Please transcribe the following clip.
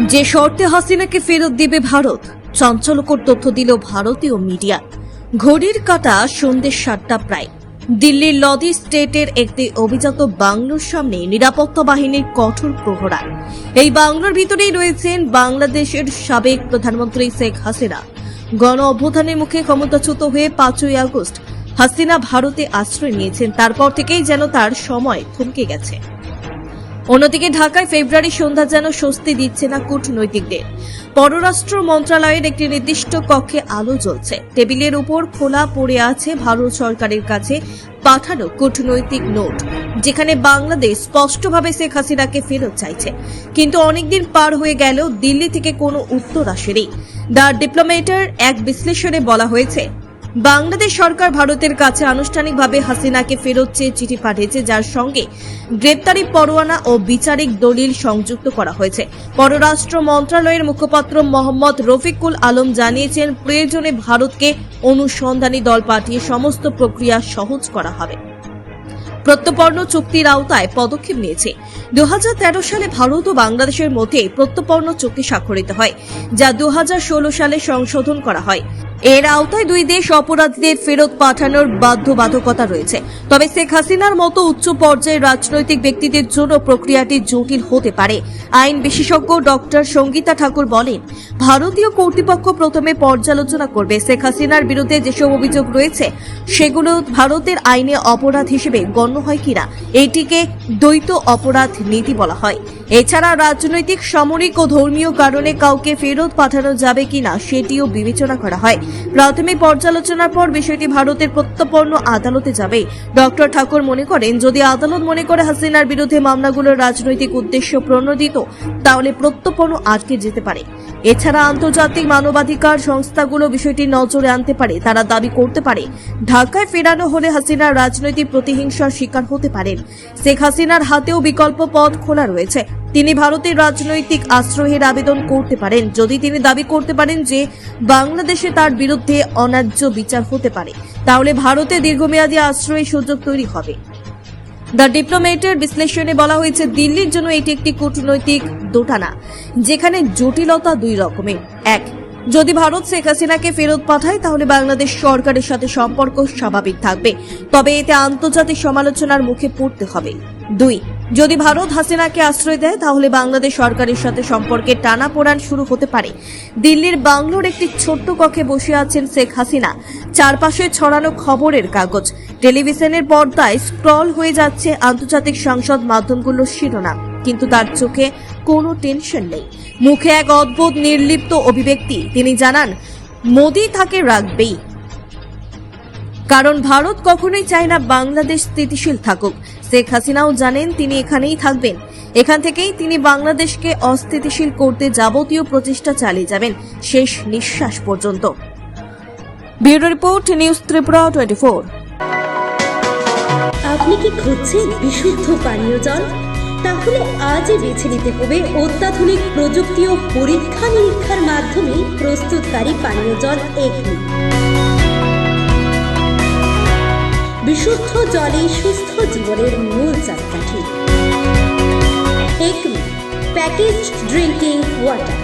যে শর্তে হাসিনাকে ফেরত দেবে ভারত চাঞ্চল্যকর তথ্য দিল ভারতীয় মিডিয়া। ঘড়ির কাটা সন্ধ্যে সাতটা প্রায়। দিল্লির লদি স্টেটের একটি অভিজাত বাংলোর সামনে নিরাপত্তা বাহিনীর কঠোর প্রহরা এই বাংলোর ভিতরেই রয়েছেন বাংলাদেশের সাবেক প্রধানমন্ত্রী শেখ হাসিনা। গণ অভ্যুত্থানের মুখে ক্ষমতাচ্যুত হয়ে পাঁচই আগস্ট হাসিনা ভারতে আশ্রয় নিয়েছেন। তারপর থেকেই যেন তার সময় থমকে গেছে। অন্যদিকে ঢাকায় ফেব্রুয়ারি সন্ধ্যা যেন স্বস্তি দিচ্ছে না কূটনৈতিকদের। পররাষ্ট্র মন্ত্রণালয়ের একটি নির্দিষ্ট কক্ষে আলো জ্বলছে। টেবিলের উপর খোলা পড়ে আছে ভারত সরকারের কাছে পাঠানো কূটনৈতিক নোট, যেখানে বাংলাদেশ স্পষ্টভাবে শেখ হাসিনাকে ফেরত চাইছে। কিন্তু অনেকদিন পার হয়ে গেলেও দিল্লি থেকে কোনো উত্তর আসেনি। দ্য ডিপ্লোমেটার এক বিশ্লেষণে বলা হয়েছে বাংলাদেশ সরকার ভারতের কাছে আনুষ্ঠানিকভাবে হাসিনাকে ফেরত চেয়ে চিঠি পাঠিয়েছে, যার সঙ্গে গ্রেপ্তারি পরোয়ানা ও বিচারিক দলিল সংযুক্ত করা হয়েছে। পররাষ্ট্র মন্ত্রণালয়ের মুখপাত্র মোহাম্মদ রফিকুল আলম জানিয়েছেন, প্রয়োজনে ভারতকে অনুসন্ধানী দল পাঠিয়ে সমস্ত প্রক্রিয়া সহজ করা হবে। প্রত্যপর্ণ চুক্তির আওতায় পদক্ষেপ নিয়েছে। দুহাজার তেরো সালে ভারত ও বাংলাদেশের মধ্যে প্রত্যপর্ণ চুক্তি স্বাক্ষরিত হয়, যা দু হাজার ষোলো সালে সংশোধন করা হয়। এর আওতায় দুই দেশ অপরাধীদের ফেরত পাঠানোর বাধ্যবাধকতা রয়েছে। তবে শেখ হাসিনার মতো উচ্চ পর্যায়ের রাজনৈতিক ব্যক্তিদের জন্য প্রক্রিয়াটি জটিল হতে পারে। আইন বিশেষজ্ঞ ডক্টর সঙ্গীতা ঠাকুর বলেন, ভারতীয় কর্তৃপক্ষ প্রথমে পর্যালোচনা করবে। শেখ হাসিনার বিরুদ্ধে যেসব অভিযোগ রয়েছে, সেগুলো ভারতের আইনে অপরাধ হিসেবে গণ্য হয় কিনা। এটিকে দ্বৈত অপরাধ নীতি বলা হয়। এছাড়া রাজনৈতিক, সামরিক ও ধর্মীয় কারণে কাউকে ফেরত পাঠানো যাবে কিনা সেটিও বিবেচনা করা হয়। প্রাথমিক পর্যালোচনার পর বিষয়টি ভারতের প্রত্যর্পণ আদালতে যাবে। ডক্টর ঠাকুর মনে করেন, যদি আদালত মনে করে হাসিনার বিরুদ্ধে মামলাগুলোর রাজনৈতিক উদ্দেশ্য প্রণোদিত, তাহলে প্রত্যর্পণ আটকে যেতে পারে। এছাড়া আন্তর্জাতিক মানবাধিকার সংস্থাগুলো বিষয়টি নজরে আনতে পারে, তারা দাবি করতে পারে, ঢাকায় ফেরানো হলে হাসিনা রাজনৈতিক প্রতিহিংসার শিকার হতে পারেন। শেখ হাসিনার হাতেও বিকল্প পথ খোলা রয়েছে। তিনি ভারতের রাজনৈতিক আশ্রয়ের আবেদন করতে পারেন। যদি তিনি দাবি করতে পারেন যে বাংলাদেশে তার বিরুদ্ধে অন্যায্য বিচার হতে পারে, তাহলে ভারতে দীর্ঘমেয়াদী আশ্রয়ের সুযোগ তৈরি হবে। দ্য ডিপ্লোমেটের বিশ্লেষণে বলা হয়েছে, দিল্লির জন্য এটি একটি কূটনৈতিক দোটানা, যেখানে জটিলতা দুই রকমের। এক, যদি ভারত শেখ হাসিনাকে ফেরত পাঠায়, তাহলে বাংলাদেশ সরকারের সাথে সম্পর্ক স্বাভাবিক থাকবে, তবে এতে আন্তর্জাতিক সমালোচনার মুখে পড়তে হবে। দুই যদি ভারত হাসিনাকে আশ্রয় দেয়, তাহলে বাংলাদেশ সরকারের সাথে সম্পর্কে টানা টানাপোড়ান শুরু হতে পারে। দিল্লির বাংলোর একটি ছোট্ট কক্ষে বসে আছেন শেখ হাসিনা। চারপাশে ছড়ানো খবরের কাগজ। টেলিভিশনের পর্দায় স্ক্রল হয়ে যাচ্ছে আন্তর্জাতিক সংসদ মাধ্যমগুলোর শিরোনাম। কিন্তু তার চোখে কোনো টেনশন নেই। মুখে এক অদ্ভুত নির্লিপ্ত অভিব্যক্তি। তিনি জানান, মোদি তাকে রাখবেই। কারণ ভারত কখনোই চায় না বাংলাদেশ স্থিতিশীল থাকুক। শেখ হাসিনাও জানেন তিনি এখানেই থাকবেন। এখান থেকেই তিনি বাংলাদেশকে অস্থিতিশীল করতে যাবতীয় প্রচেষ্টা চালিয়ে যাবেন, শেষ নিঃশ্বাস পর্যন্ত। Bureau report, news Tripura twenty four. আপনি কি খুঁজছেন বিশুদ্ধ পানীয় জল? তাহলে আজই বেছে নিতে হবে অত্যাধুনিক প্রযুক্তি ও পরীক্ষা নিরীক্ষার মাধ্যমে প্রস্তুতকারী পানীয় জল এগনি। বিশুদ্ধ জলে সুস্থ জীবনের মূল চাকাঠি। Acme package drinking water